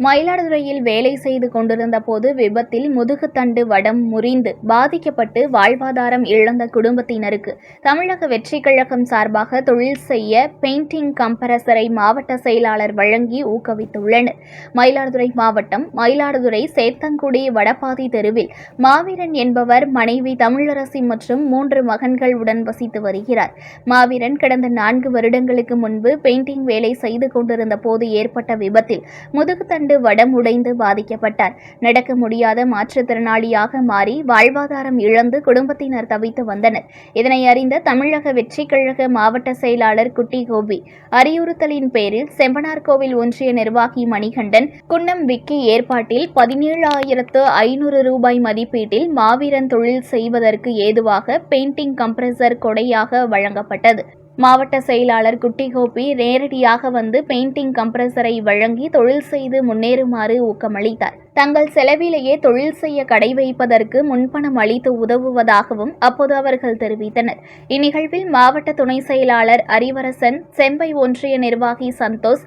மயிலாடுதுறையில் வேலை செய்து கொண்டிருந்த போது விபத்தில் முதுகுத்தண்டு வடம் முறிந்து பாதிக்கப்பட்டு வாழ்வாதாரம் இழந்த குடும்பத்தினருக்கு தமிழக வெற்றி கழகம் சார்பாக தொழில் செய்ய பெயிண்டிங் கம்பரசரை மாவட்ட செயலாளர் வழங்கி ஊக்குவித்துள்ளனர். மயிலாடுதுறை மாவட்டம் மயிலாடுதுறை சேத்தங்குடி வடபாதி தெருவில் மாவீரன் என்பவர் மனைவி தமிழரசி மற்றும் மூன்று மகன்கள் உடன் வசித்து வருகிறார். மாவீரன் கடந்த நான்கு வருடங்களுக்கு முன்பு பெயிண்டிங் வேலை செய்து கொண்டிருந்த போது ஏற்பட்ட விபத்தில் முதுகுத்தண்டு வடம் உடைந்து பாதிக்கப்பட்டார். நடக்க முடியாத மாற்றுத்திறனாளியாக மாறி வாழ்வாதாரம் இழந்து குடும்பத்தினர் தவித்து வந்தனர். இதனை அறிந்த தமிழக வெற்றிக் கழக மாவட்ட செயலாளர் குட்டி கோபி அறிவுறுத்தலின் பேரில் செம்பனார்கோவில் ஒன்றிய நிர்வாகி மணிகண்டன் குன்னம் விக்கி ஏற்பாட்டில் பதினேழாயிரத்து ஐநூறு ரூபாய் மதிப்பீட்டில் மாவீரன் தொழில் செய்வதற்கு ஏதுவாக பெயிண்டிங் கம்ப்ரஸர் கொடையாக வழங்கப்பட்டது. மாவட்ட செயலாளர் குட்டி கோபி நேரடியாக வந்து பெயிண்டிங் கம்ப்ரஸரை வழங்கி தொழில் செய்து முன்னேறுமாறு ஊக்கமளித்தார். தங்கள் செலவிலேயே தொழில் செய்ய கடை வைப்பதற்கு முன்பணம் அளித்து உதவுவதாகவும் அப்போது அவர்கள் தெரிவித்தனர். இந்நிகழ்வில் மாவட்ட துணை செயலாளர் அரிவரசன் செம்பை ஒன்றிய நிர்வாகி சந்தோஷ்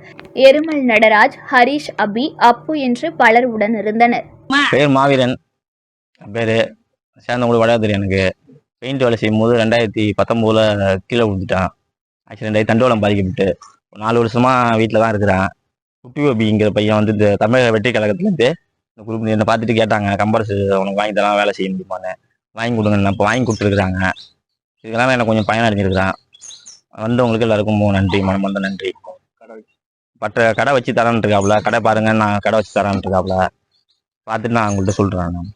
எருமல் நடராஜ் ஹரிஷ் அபி அப்பு என்று பலர் உடனிருந்தனர். பேர் மாவீரன். பேர் சேர்ந்தவங்களுக்கு வடாது எனக்கு. பெயிண்ட் வேலை செய்யும் போது ரெண்டாயிரத்தி பத்தொம்போதில் கீழே விழுந்துட்டான். ஆக்சிடென்ட் ஆகி தண்டோலம் பாதிக்கப்பட்டு நாலு வருஷமாக வீட்டில் தான் இருக்கிறேன். குட்டி கோபிங்கிற பையன் வந்து இந்த தமிழக வெற்றி கழகத்துலேருந்து இந்த குரூப் என்னை பார்த்துட்டு கேட்டாங்க கம்பரசு உனக்கு வாங்கி தரலாம் வேலை செய்ய முடியுமான்னு. வாங்கி கொடுங்க நான் இப்போ வாங்கி கொடுத்துருக்குறாங்க. இதெல்லாம் எனக்கு கொஞ்சம் பயன் அடைஞ்சிருக்கிறேன். வந்தவங்களுக்கு எல்லாருக்கும் நன்றி மனமார்ந்த நன்றி. பட்ட கடை வச்சு தரேன்ட்டு இருக்காப்புல கடை பாருங்க நான் கடை வச்சு தரேன்ட்டு இருக்காப்புல பார்த்துட்டு நான் அவங்கள்ட்ட சொல்கிறேன் நான்.